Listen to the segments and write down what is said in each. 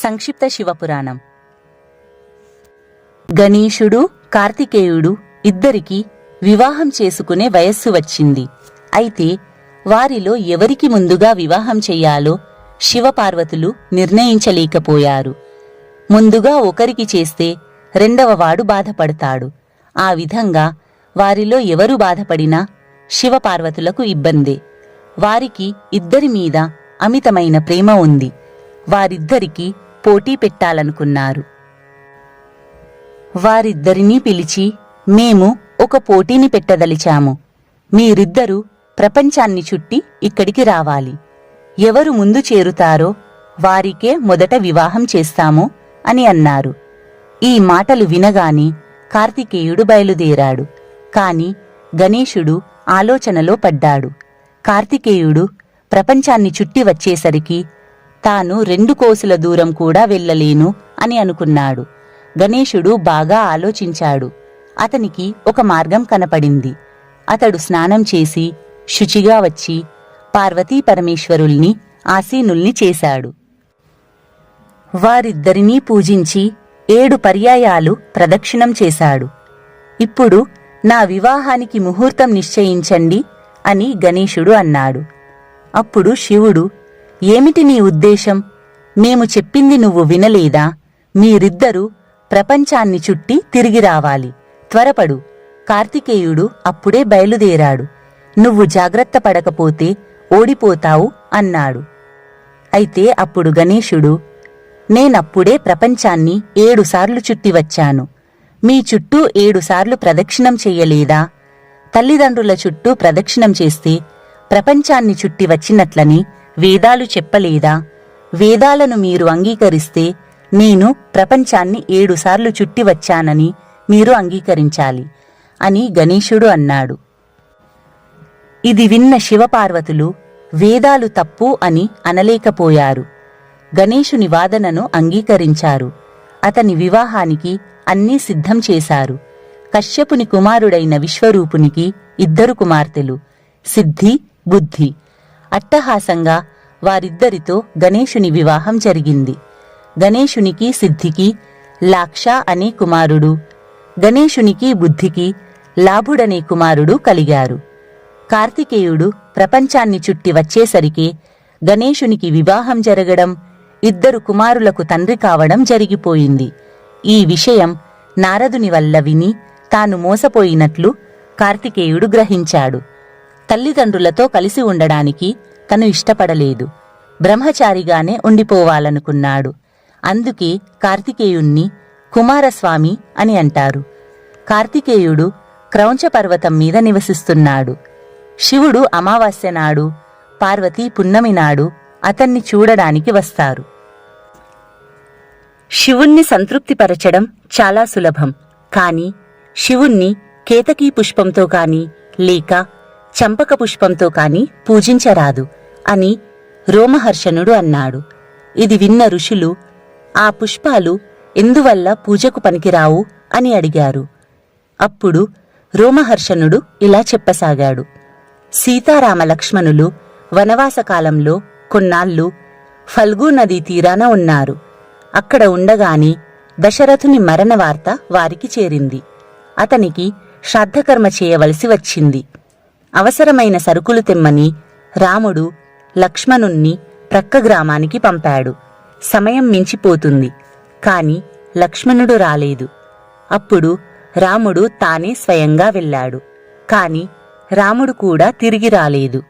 సంక్షిప్త శివపురాణం. గణేశుడు కార్తికేయుడు ఇద్దరికీ వివాహం చేసుకునే వయస్సు వచ్చింది. అయితే వారిలో ఎవరికి ముందుగా వివాహం చెయ్యాలో శివపార్వతులు నిర్ణయించలేకపోయారు. ముందుగా ఒకరికి చేస్తే రెండవవాడు బాధపడతాడు. ఆ విధంగా వారిలో ఎవరు బాధపడినా శివపార్వతులకు ఇబ్బందే. వారికి ఇద్దరి మీద అమితమైన ప్రేమ ఉంది. వారిద్దరికి పోటీ పెట్టాలనుకున్నారు. వారిద్దరినీ పిలిచి మేము ఒక పోటీని పెట్టదలిచాము. మీరిద్దరూ ప్రపంచాన్ని చుట్టి ఇక్కడికి రావాలి. ఎవరు ముందు చేరుతారో వారికే మొదట వివాహం చేస్తాము అని అన్నారు. ఈ మాటలు వినగానే కార్తికేయుడు బయలుదేరాడు. కాని గణేశుడు ఆలోచనలో పడ్డాడు. కార్తికేయుడు ప్రపంచాన్ని చుట్టి వచ్చేసరికి తాను రెండు కోసుల దూరం కూడా వెళ్ళలేను అని అనుకున్నాడు. గణేశుడు బాగా ఆలోచించాడు. అతనికి ఒక మార్గం కనపడింది. అతడు స్నానం చేసి శుచిగా వచ్చి పార్వతీ పరమేశ్వరుల్ని ఆసీనుల్ని చేశాడు. వారిద్దరినీ పూజించి ఏడు పర్యాయాలు ప్రదక్షిణం చేశాడు. ఇప్పుడు నా వివాహానికి ముహూర్తం నిశ్చయించండి అని గణేశుడు అన్నాడు. అప్పుడు శివుడు ఏమిటి నీ ఉద్దేశం? మేము చెప్పింది నువ్వు వినలేదా? మీరిద్దరూ ప్రపంచాన్ని చుట్టి తిరిగి రావాలి. త్వరపడు. కార్తికేయుడు అప్పుడే బయలుదేరాడు. నువ్వు జాగ్రత్త పడకపోతే ఓడిపోతావు అన్నాడు. అయితే అప్పుడు గణేశుడు నేనప్పుడే ప్రపంచాన్ని ఏడుసార్లు చుట్టి వచ్చాను. మీ చుట్టూ ఏడుసార్లు ప్రదక్షిణం చెయ్యలేదా తల్లిదండ్రుల చుట్టూ ప్రదక్షిణం చేస్తే ప్రపంచాన్ని చుట్టి వచ్చినట్లని వేదాలు చెప్పలేదా? వేదాలను మీరు అంగీకరిస్తే నేను ప్రపంచాన్ని ఏడుసార్లు చుట్టి వచ్చానని మీరు అంగీకరించాలి అని గణేశుడు అన్నాడు. ఇది విన్న శివపార్వతులు వేదాలు తప్పు అని అనలేకపోయారు. గణేశుని వాదనను అంగీకరించారు. అతని వివాహానికి అన్నీ సిద్ధం చేశారు. కశ్యపుని కుమారుడైన విశ్వరూపునికి ఇద్దరు కుమార్తెలు సిద్ధి బుద్ధి. అట్టహాసంగా వారిద్దరితో గణేషుని వివాహం జరిగింది. గణేషునికి సిద్ధికి లాక్ష అనే కుమారుడు గణేషునికి బుద్ధికి లాభుడనే కుమారుడు కలిగారు. కార్తికేయుడు ప్రపంచాన్ని చుట్టి వచ్చేసరికి గణేషునికి వివాహం జరగడం ఇద్దరు కుమారులకు తండ్రి కావడం జరిగిపోయింది. ఈ విషయం నారదుని వల్ల విని తాను మోసపోయినట్లు కార్తికేయుడు గ్రహించాడు. తల్లిదండ్రులతో కలిసి ఉండడానికి తను ఇష్టపడలేదు. బ్రహ్మచారిగానే ఉండిపోవాలనుకున్నాడు. అందుకే కార్తికేయుణ్ణి కుమారస్వామి అని అంటారు. కార్తికేయుడు క్రౌంచ పర్వతం మీద నివసిస్తున్నాడు. శివుడు అమావాస్య నాడు పార్వతీ పున్నమి నాడు అతన్ని చూడడానికి వస్తారు. శివుణ్ణి సంతృప్తిపరచడం చాలా సులభం. కాని శివుణ్ణి కేతకీ పుష్పంతో కాని లేక చంపక పుష్పంతో కాని పూజించరాదు అని రోమహర్షణుడు అన్నాడు. ఇది విన్న ఋషులు ఆ పుష్పాలు ఎందువల్ల పూజకు పనికిరావు? అని అడిగారు. అప్పుడు రోమహర్షణుడు ఇలా చెప్పసాగాడు. సీతారామ లక్ష్మణులు వనవాసకాలంలో కొన్నాళ్ళు ఫల్గు నదీ తీరాన ఉన్నారు. అక్కడ ఉండగానే దశరథుని మరణ వార్త వారికి చేరింది. అతనికి శ్రాద్ధకర్మ చేయవలసి వచ్చింది. అవసరమైన సరుకులు తెమ్మని రాముడు లక్ష్మణుణ్ణి ప్రక్క గ్రామానికి పంపాడు. సమయం మించిపోతుంది కాని లక్ష్మణుడు రాలేదు. అప్పుడు రాముడు తానే స్వయంగా వెళ్ళాడు కాని రాముడు కూడా తిరిగి రాలేదు.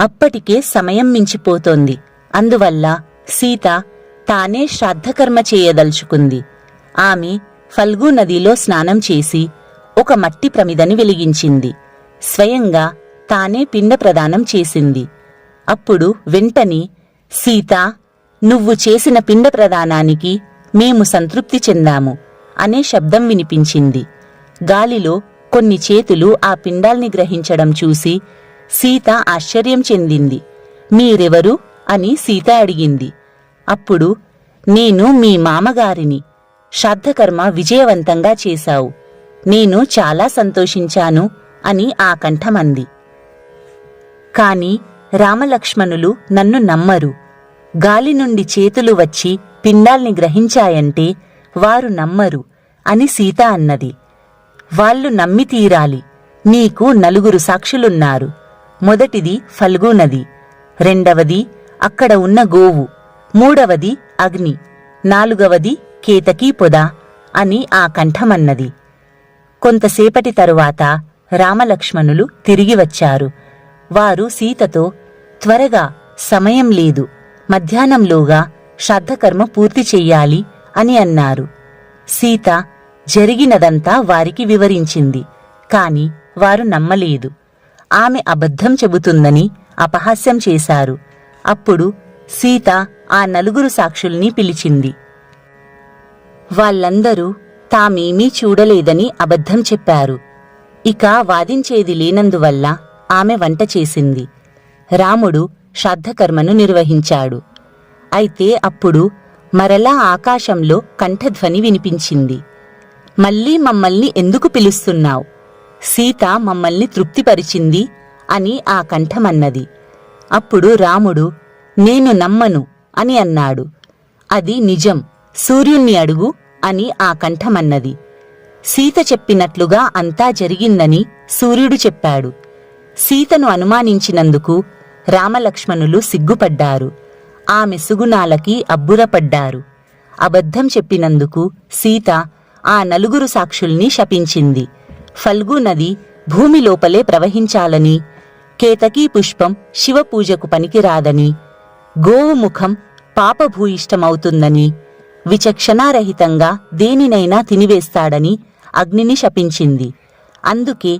అప్పటికే సమయం మించిపోతోంది అందువల్ల సీత తానే శ్రాద్ధకర్మ చేయదలుచుకుంది. ఆమె ఫల్గు నదిలో స్నానం చేసి ఒక మట్టి ప్రమిదని వెలిగించింది. స్వయంగా తానే పిండ ప్రదానం చేసింది. అప్పుడు వెంటనే సీత నువ్వు చేసిన పిండ ప్రదానానికి మేము సంతృప్తి చెందాము అనే శబ్దం వినిపించింది. గాలిలో కొన్ని చేతులు ఆ పిండాల్ని గ్రహించడం చూసి సీత ఆశ్చర్యం చెందింది. మీరెవరు? అని సీత అడిగింది. అప్పుడు నేను మీ మామగారిని శ్రాద్ధకర్మ విజయవంతంగా చేశావు. నేను చాలా సంతోషించాను. అని ఆ కంఠమంది. కాని రామలక్ష్మణులు నన్ను నమ్మరు. గాలి నుండి చేతులు వచ్చి పిండాల్ని గ్రహించాయంటే వారు నమ్మరు అని సీత అన్నది. వాళ్ళు నమ్మి తీరాలి. నీకు నలుగురు సాక్షులున్నారు. మొదటిది ఫల్గునది. రెండవది అక్కడ ఉన్న గోవు. మూడవది అగ్ని. నాలుగవది కేతకీ పొద అని ఆ కంఠమన్నది. కొంతసేపటి తరువాత రామలక్ష్మణులు తిరిగి వచ్చారు. వారు సీతతో త్వరగా సమయం లేదు. మధ్యాహ్నంలోగా శ్రద్ధకర్మ పూర్తి చెయ్యాలి అని అన్నారు. సీత జరిగినదంతా వారికి వివరించింది కాని వారు నమ్మలేదు. ఆమె అబద్ధం చెబుతుందని అపహాస్యం చేశారు. అప్పుడు సీత ఆ నలుగురు సాక్షుల్ని పిలిచింది. వాళ్ళందరూ తామేమీ చూడలేదని అబద్ధం చెప్పారు. ఇక వాదించేది లేనందువల్ల ఆమె వంట చేసింది. రాముడు శ్రాద్ధకర్మను నిర్వహించాడు. అయితే అప్పుడు మరలా ఆకాశంలో కంఠధ్వని వినిపించింది. మళ్ళీ మమ్మల్ని ఎందుకు పిలుస్తున్నావు? సీత మమ్మల్ని తృప్తిపరిచింది అని ఆ కంఠమన్నది. అప్పుడు రాముడు నేను నమ్మను అని అన్నాడు. అది నిజం. సూర్యుణ్ణి అడుగు అని ఆ కంఠమన్నది. సీత చెప్పినట్లుగా అంతా జరిగిందని సూర్యుడు చెప్పాడు. సీతను అనుమానించినందుకు రామలక్ష్మణులు సిగ్గుపడ్డారు. ఆమె సుగుణాలకి అబ్బురపడ్డారు. అబద్ధం చెప్పినందుకు సీత ఆ నలుగురు సాక్షుల్ని శపించింది. ఫల్గు నది భూమి లోపలే ప్రవహించాలని కేతకీ పుష్పం శివపూజకు పనికిరాదని గోవు ముఖం పాపభూయిష్టమవుతుందని విచక్షణారహితంగా దేనినైనా తినివేస్తాడని అగ్నిని శపించింది. అందుకే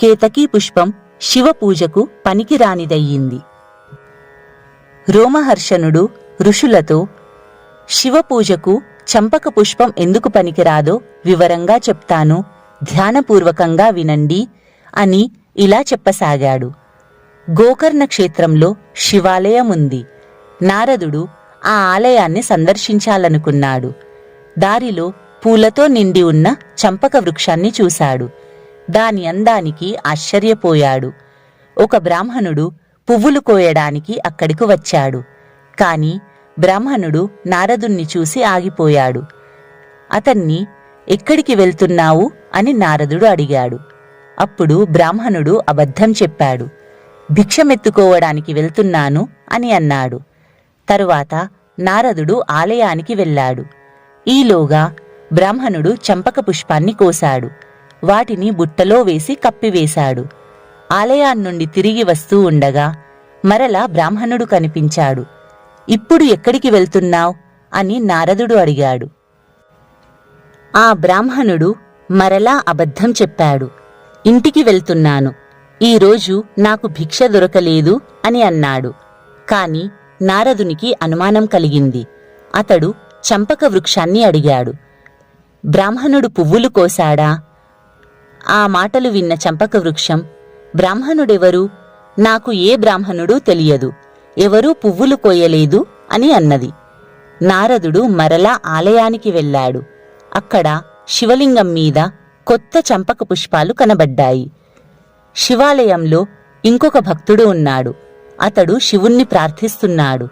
కేతకీ పుష్పం శివపూజకు పనికిరానిదయ్యింది. రోమహర్షణుడు ఋషులతో శివపూజకు చంపక పుష్పం ఎందుకు పనికిరాదో వివరంగా చెప్తాను. ధ్యానపూర్వకంగా వినండి అని ఇలా చెప్పసాగాడు. గోకర్ణ క్షేత్రంలో శివాలయముంది నారదుడు ఆ ఆలయాన్ని సందర్శించాలనుకున్నాడు. దారిలో పూలతో నిండి ఉన్న చంపక వృక్షాన్ని చూశాడు. దాని అందానికి ఆశ్చర్యపోయాడు. ఒక బ్రాహ్మణుడు పువ్వులు కోయడానికి అక్కడికి వచ్చాడు. కాని బ్రాహ్మణుడు నారదుణ్ణి చూసి ఆగిపోయాడు. అతన్ని ఎక్కడికి వెళ్తున్నావు? అని నారదుడు అడిగాడు. అప్పుడు బ్రాహ్మణుడు అబద్ధం చెప్పాడు. భిక్షమెత్తుకోవడానికి వెళ్తున్నాను అని అన్నాడు. తరువాత నారదుడు ఆలయానికి వెళ్ళాడు. ఈలోగా బ్రాహ్మణుడు చంపక పుష్పాన్ని కోశాడు. వాటిని బుట్టలో వేసి కప్పివేశాడు. ఆలయాన్నుండి తిరిగి వస్తూ ఉండగా మరలా బ్రాహ్మణుడు కనిపించాడు. ఇప్పుడు ఎక్కడికి వెళ్తున్నావ్? అని నారదుడు అడిగాడు. ఆ బ్రాహ్మణుడు మరలా అబద్ధం చెప్పాడు. ఇంటికి వెళ్తున్నాను. ఈరోజు నాకు భిక్ష దొరకలేదు అని అన్నాడు. కాని నారదునికి అనుమానం కలిగింది. అతడు చంపక వృక్షాన్ని అడిగాడు. బ్రాహ్మణుడు పువ్వులు కోశాడా? ఆ మాటలు విన్న చంపక వృక్షం బ్రాహ్మణుడెవరు? నాకు ఏ బ్రాహ్మణుడూ తెలియదు. ఎవరూ పువ్వులు కోయలేదు అని అన్నది. నారదుడు మరలా ఆలయానికి వెళ్ళాడు. అక్కడ శివలింగం మీద కొత్త చంపక పుష్పాలు కనబడ్డాయి. శివాలయంలో ఇంకొక భక్తుడు ఉన్నాడు. అతడు శివుణ్ణి ప్రార్థిస్తున్నాడు.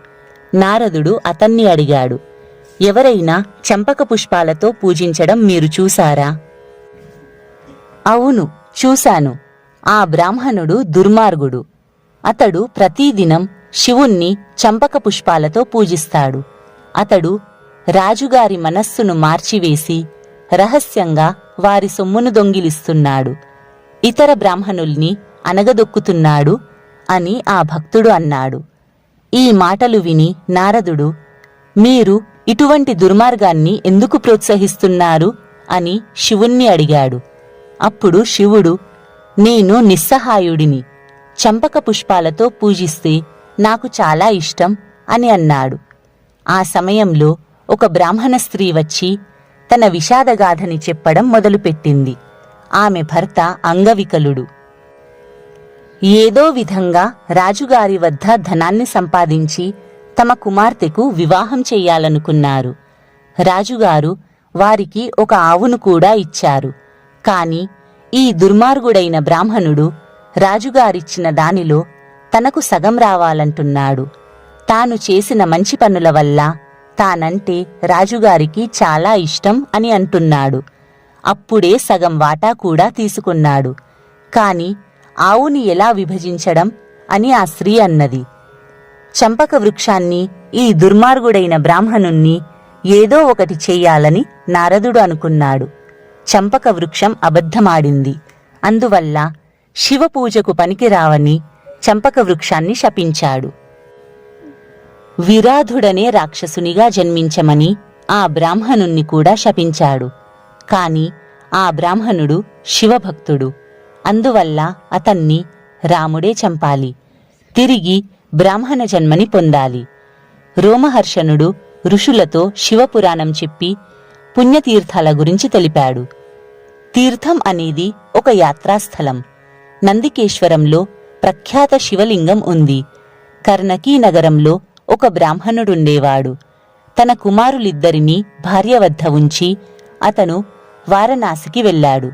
నారదుడు అతన్ని అడిగాడు ఎవరైనా చంపక పుష్పాలతో పూజించడం మీరు చూసారా? అవును చూశాను. ఆ బ్రాహ్మణుడు దుర్మార్గుడు. అతడు ప్రతిదినం శివుణ్ణి చంపక పుష్పాలతో పూజిస్తాడు. అతడు రాజుగారి మనస్సును మార్చివేసి రహస్యంగా వారి సొమ్మును దొంగిలిస్తున్నాడు. ఇతర బ్రాహ్మణుల్ని అనగదొక్కుతున్నాడు అని ఆ భక్తుడు అన్నాడు. ఈ మాటలు విని నారదుడు మీరు ఇటువంటి దుర్మార్గాన్ని ఎందుకు ప్రోత్సహిస్తున్నారు? అని శివుణ్ణి అడిగాడు. అప్పుడు శివుడు నేను నిస్సహాయుడిని. చంపక పుష్పాలతో పూజిస్తే నాకు చాలా ఇష్టం అని అన్నాడు. ఆ సమయంలో ఒక బ్రాహ్మణ స్త్రీ వచ్చి తన విషాదగాథని చెప్పడం మొదలుపెట్టింది. ఆమె భర్త అంగవికలుడు. ఏదో విధంగా రాజుగారి వద్ద ధనాన్ని సంపాదించి తమ కుమార్తెకు వివాహం చెయ్యాలనుకున్నారు రాజుగారు వారికి ఒక ఆవును కూడా ఇచ్చారు. కాని ఈ దుర్మార్గుడైన బ్రాహ్మణుడు రాజుగారిచ్చిన దానిలో తనకు సగం రావాలంటున్నాడు. తాను చేసిన మంచి పనుల వల్ల తానంటే రాజుగారికి చాలా ఇష్టం అని అంటున్నాడు. అప్పుడే సగం వాటా కూడా తీసుకున్నాడు. కాని ఆవుని ఎలా విభజించడం అని ఆ స్త్రీ అన్నది. చంపక వృక్షాన్ని ఈ దుర్మార్గుడైన బ్రాహ్మణుణ్ణి ఏదో ఒకటి చెయ్యాలని నారదుడు అనుకున్నాడు. చంపక వృక్షం అబద్ధమాడింది. అందువల్ల శివపూజకు పనికిరావని చంపక వృక్షాన్ని శపించాడు. విరాధుడనే రాక్షసునిగా జన్మించమని ఆ బ్రాహ్మణుణ్ణి కూడా శపించాడు. కాని ఆ బ్రాహ్మణుడు శివభక్తుడు. అందువల్ల అతన్ని రాముడే చంపాలి. తిరిగి బ్రాహ్మణ జన్మని పొందాలి. రోమహర్షణుడు ఋషులతో శివపురాణం చెప్పి పుణ్యతీర్థాల గురించి తెలిపాడు. తీర్థం అనేది ఒక యాత్రాస్థలం. నందికేశ్వరంలో ప్రఖ్యాత శివలింగం ఉంది. కర్ణకీ నగరంలో ఒక బ్రాహ్మణుడుండేవాడు. తన కుమారులిద్దరినీ భార్య వద్ద ఉంచి అతను వారణాసికి వెళ్ళాడు.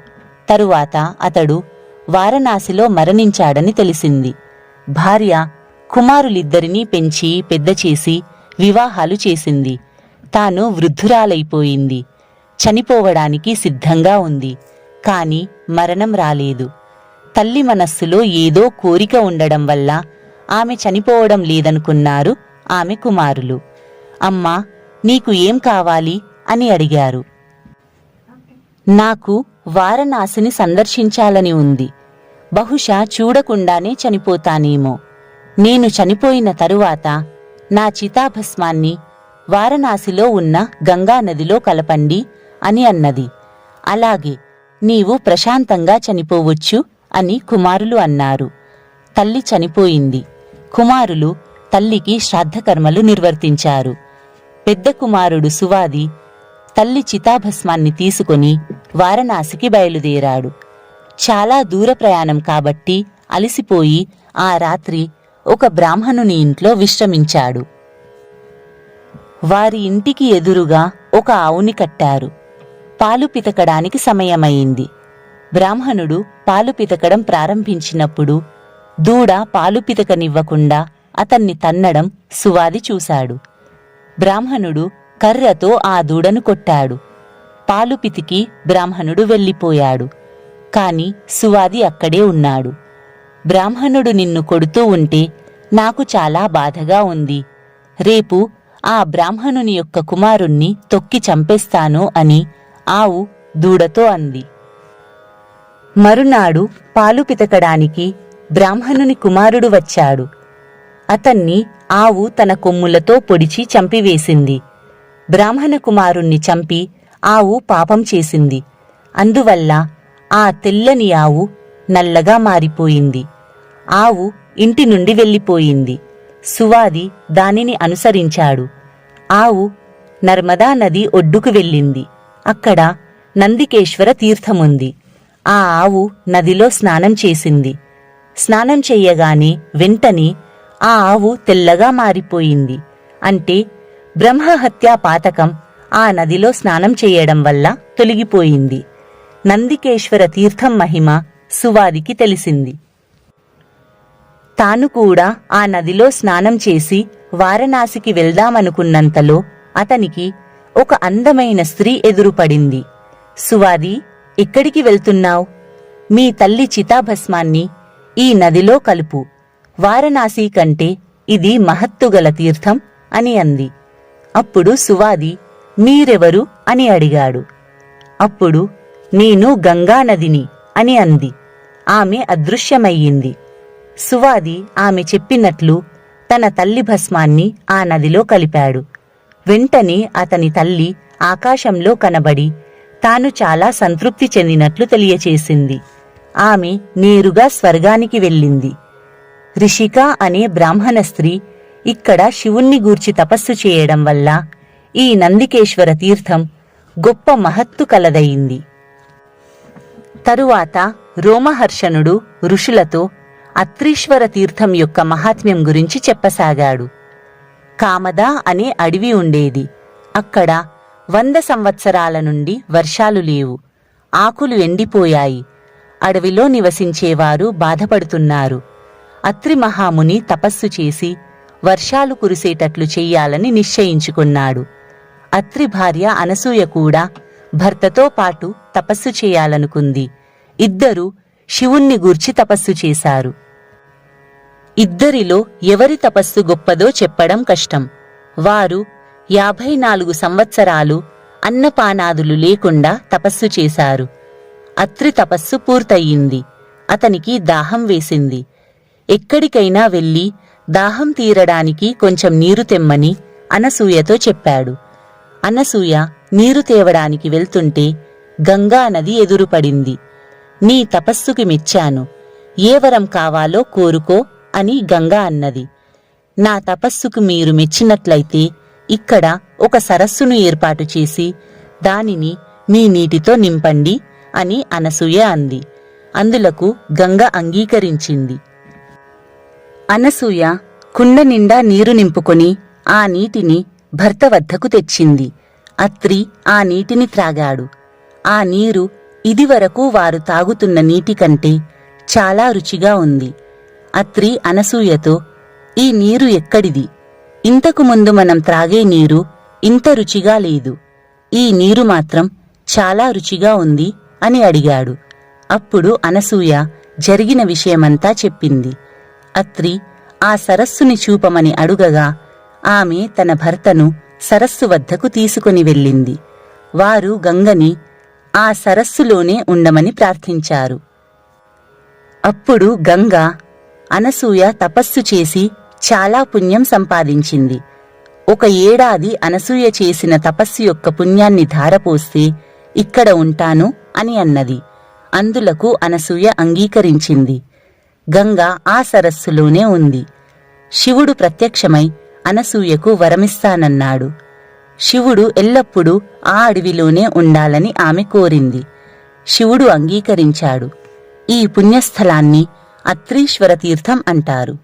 తరువాత అతడు వారణాసిలో మరణించాడని తెలిసింది. భార్య కుమారులిద్దరినీ పెంచి పెద్ద చేసి వివాహాలు చేసింది. తాను వృద్ధురాలైపోయింది. చనిపోవడానికి సిద్ధంగా ఉంది. కాని మరణం రాలేదు. తల్లి మనస్సులో ఏదో కోరిక ఉండడం వల్ల ఆమె చనిపోవడం లేదనుకున్నారు ఆమె కుమారులు. అమ్మా నీకు ఏం కావాలి? అని అడిగారు. నాకు వారణాసిని సందర్శించాలని ఉంది. బహుశా చూడకుండానే చనిపోతానేమో. నేను చనిపోయిన తరువాత నా చితాభస్మాన్ని వారణాసిలో ఉన్న గంగా నదిలో కలపండి అని అన్నది. అలాగే నీవు ప్రశాంతంగా చనిపోవచ్చు అని కుమారులు అన్నారు. తల్లి చనిపోయింది. కుమారులు తల్లికి శ్రాద్ధకర్మలు నిర్వర్తించారు. పెద్ద కుమారుడు సువాది తల్లి చితాభస్మాన్ని తీసుకొని వారణాసికి బయలుదేరాడు. చాలా దూర ప్రయాణం కాబట్టి అలసిపోయి ఆ రాత్రి ఒక బ్రాహ్మణుని ఇంట్లో విశ్రమించాడు. వారి ఇంటికి ఎదురుగా ఒక ఆవుని కట్టారు. పాలు పితకడానికి సమయమైంది. బ్రాహ్మణుడు పాలు పితకడం ప్రారంభించినప్పుడు దూడ పాలు పితకనివ్వకుండా అతన్ని తన్నడం సువాది చూశాడు. బ్రాహ్మణుడు కర్రతో ఆ దూడను కొట్టాడు. పాలు పితికి బ్రాహ్మణుడు వెళ్ళిపోయాడు. కాని సువాది అక్కడే ఉన్నాడు. బ్రాహ్మణుడు నిన్ను కొడుతూ ఉంటే నాకు చాలా బాధగా ఉంది. రేపు ఆ బ్రాహ్మణుని యొక్క కుమారుణ్ణి తొక్కి చంపేస్తాను అని ఆవు దూడతో అంది. మరునాడు పాలు పితకడానికి బ్రాహ్మణుని కుమారుడు వచ్చాడు. అతన్ని ఆవు తన కొమ్ములతో పొడిచి చంపివేసింది. బ్రాహ్మణ కుమారుణ్ణి చంపి ఆవు పాపం చేసింది. అందువల్ల ఆ తెల్లని ఆవు నల్లగా మారిపోయింది. ఆవు ఇంటి నుండి వెళ్ళిపోయింది. సువాది దానిని అనుసరించాడు. ఆవు నర్మదా నది ఒడ్డుకు వెళ్ళింది. అక్కడ నందికేశ్వర తీర్థముంది. ఆ ఆవు నదిలో స్నానం చేసింది. స్నానం చెయ్యగానే వెంటనే ఆ ఆవు తెల్లగా మారిపోయింది. అంటే బ్రహ్మహత్యా పాతకం ఆ నదిలో స్నానం చేయడం వల్ల తొలగిపోయింది. నందికేశ్వర తీర్థం మహిమ సువాదికి తెలిసింది. తాను కూడా ఆ నదిలో స్నానం చేసి వారణాసికి వెళ్దామనుకున్నంతలో అతనికి ఒక అందమైన స్త్రీ ఎదురుపడింది. సువాది ఎక్కడికి వెళ్తున్నావు? మీ తల్లి చితాభస్మాన్ని ఈ నదిలో కలుపు. వారణాసి కంటే ఇది మహత్తుగల తీర్థం అని అంది. అప్పుడు సువాది మీరెవరు? అని అడిగాడు. అప్పుడు నేను గంగానదిని అని అంది. ఆమె అదృశ్యమయ్యింది. సువాది ఆమె చెప్పినట్లు తన తల్లి భస్మాన్ని ఆ నదిలో కలిపాడు. వెంటనే అతని తల్లి ఆకాశంలో కనబడి తాను చాలా సంతృప్తి చెందినట్లు తెలియచేసింది. ఆమె నేరుగా స్వర్గానికి వెళ్ళింది. రిషిక అనే బ్రాహ్మణ స్త్రీ ఇక్కడ శివుణ్ణి గూర్చి తపస్సు చేయడం వల్ల ఈ నందికేశ్వర తీర్థం గొప్ప మహత్తు కలదయింది. తరువాత రోమహర్షణుడు ఋషులతో అత్రీశ్వర తీర్థం యొక్క మహాత్మ్యం గురించి చెప్పసాగాడు. కామద అనే అడవి ఉండేది. అక్కడ వంద సంవత్సరాల నుండి వర్షాలు లేవు. ఆకులు ఎండిపోయాయి. అడవిలో నివసించేవారు బాధపడుతున్నారు. అత్రి మహాముని తపస్సు చేసి వర్షాలు కురిసేటట్లు చెయ్యాలని నిశ్చయించుకున్నాడు. అత్రి భార్య అనసూయ కూడా భర్తతో పాటు తపస్సు చేయాలనుకుంది. ఇద్దరూ శివుణ్ణి గూర్చి తపస్సు చేశారు. ఇద్దరిలో ఎవరి తపస్సు గొప్పదో చెప్పడం కష్టం. వారు యాభై నాలుగు సంవత్సరాలు అన్నపానాదులు లేకుండా తపస్సు చేశారు. అత్రి తపస్సు పూర్తయింది. అతనికి దాహం వేసింది. ఎక్కడికైనా వెళ్ళి దాహం తీరడానికి కొంచెం నీరు తెమ్మని అనసూయతో చెప్పాడు. అనసూయ నీరు తేవడానికి వెళ్తుంటే గంగా నది ఎదురుపడింది. నీ తపస్సుకి మెచ్చాను. ఏ వరం కావాలో కోరుకో అని గంగా అన్నది. నా తపస్సుకు మీరు మెచ్చినట్లయితే ఇక్కడ ఒక సరస్సును ఏర్పాటు చేసి దానిని మీ నీటితో నింపండి అని అనసూయ అంది. అందులకు గంగ అంగీకరించింది. అనసూయ కుండ నిండా నీరు నింపుకొని ఆ నీటిని భర్త వద్దకు తెచ్చింది. అత్రి ఆ నీటిని త్రాగాడు. ఆ నీరు ఇదివరకు వారు తాగుతున్న నీటి కంటే చాలా రుచిగా ఉంది. అత్రి అనసూయతో ఈ నీరు ఎక్కడిది? ఇంతకు ముందు మనం త్రాగే నీరు ఇంత రుచిగా లేదు. ఈ నీరు మాత్రం చాలా రుచిగా ఉంది అని అడిగాడు. అప్పుడు అనసూయ జరిగిన విషయమంతా చెప్పింది. అత్రి ఆ సరస్సుని చూపమని అడుగగా ఆమె తన భర్తను సరస్సు వద్దకు తీసుకుని వెళ్ళింది. వారు గంగని ఆ సరస్సులోనే ఉండమని ప్రార్థించారు. అప్పుడు గంగ అనసూయ తపస్సు చేసి చాలా పుణ్యం సంపాదించింది. ఒక ఏడాది అనసూయ చేసిన తపస్సు యొక్క పుణ్యాన్ని ధారపోస్తే ఇక్కడ ఉంటాను అని అన్నది. అందులకు అనసూయ అంగీకరించింది. గంగ ఆ సరస్సులోనే ఉంది. శివుడు ప్రత్యక్షమై అనసూయకు వరమిస్తానన్నాడు. శివుడు ఎల్లప్పుడూ ఆ అడవిలోనే ఉండాలని ఆమె కోరింది. శివుడు అంగీకరించాడు. ఈ పుణ్యస్థలాన్ని అత్రీశ్వర తీర్థం అంటారు.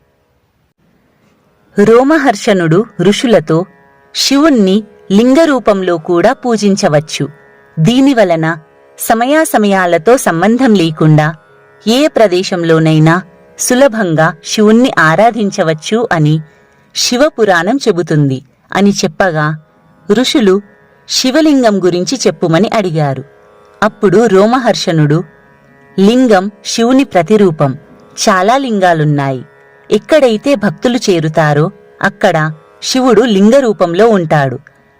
రోమహర్షణుడు ఋషులతో శివుణ్ణి లింగరూపంలో కూడా పూజించవచ్చు. దీనివలన సమయాసమయాలతో సంబంధం లేకుండా ఏ ప్రదేశంలోనైనా సులభంగా శివుణ్ణి ఆరాధించవచ్చు అని శివపురాణం చెబుతుంది అని చెప్పగా ఋషులు శివలింగం గురించి చెప్పుమని అడిగారు. అప్పుడు రోమహర్షణుడు లింగం శివుని ప్రతిరూపం చాలా లింగాలున్నాయి. ఎక్కడైతే భక్తులు చేరుతారో అక్కడ శివుడు లింగ రూపంలో ఉంటాడు.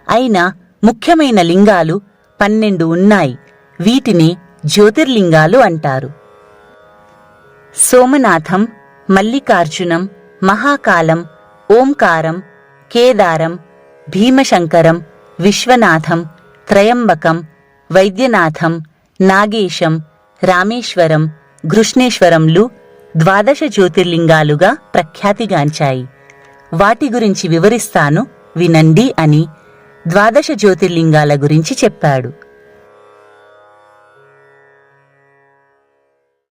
అయినా ముఖ్యమైన లింగాలు పన్నెండు ఉన్నాయి. వీటిని జ్యోతిర్లింగాలు అంటారు. సోమనాథం మల్లికార్జునం మహాకాలం ఓంకారం కేదారం భీమశంకరం విశ్వనాథం త్రయంబకం వైద్యనాథం నాగేశం రామేశ్వరం గృష్ణేశ్వరంలు ద్వాదశ జ్యోతిర్లింగాలుగా ప్రఖ్యాతిగాంచాయి. వాటి గురించి వివరిస్తాను వినండి అని ద్వాదశ జ్యోతిర్లింగాల గురించి చెప్పాడు.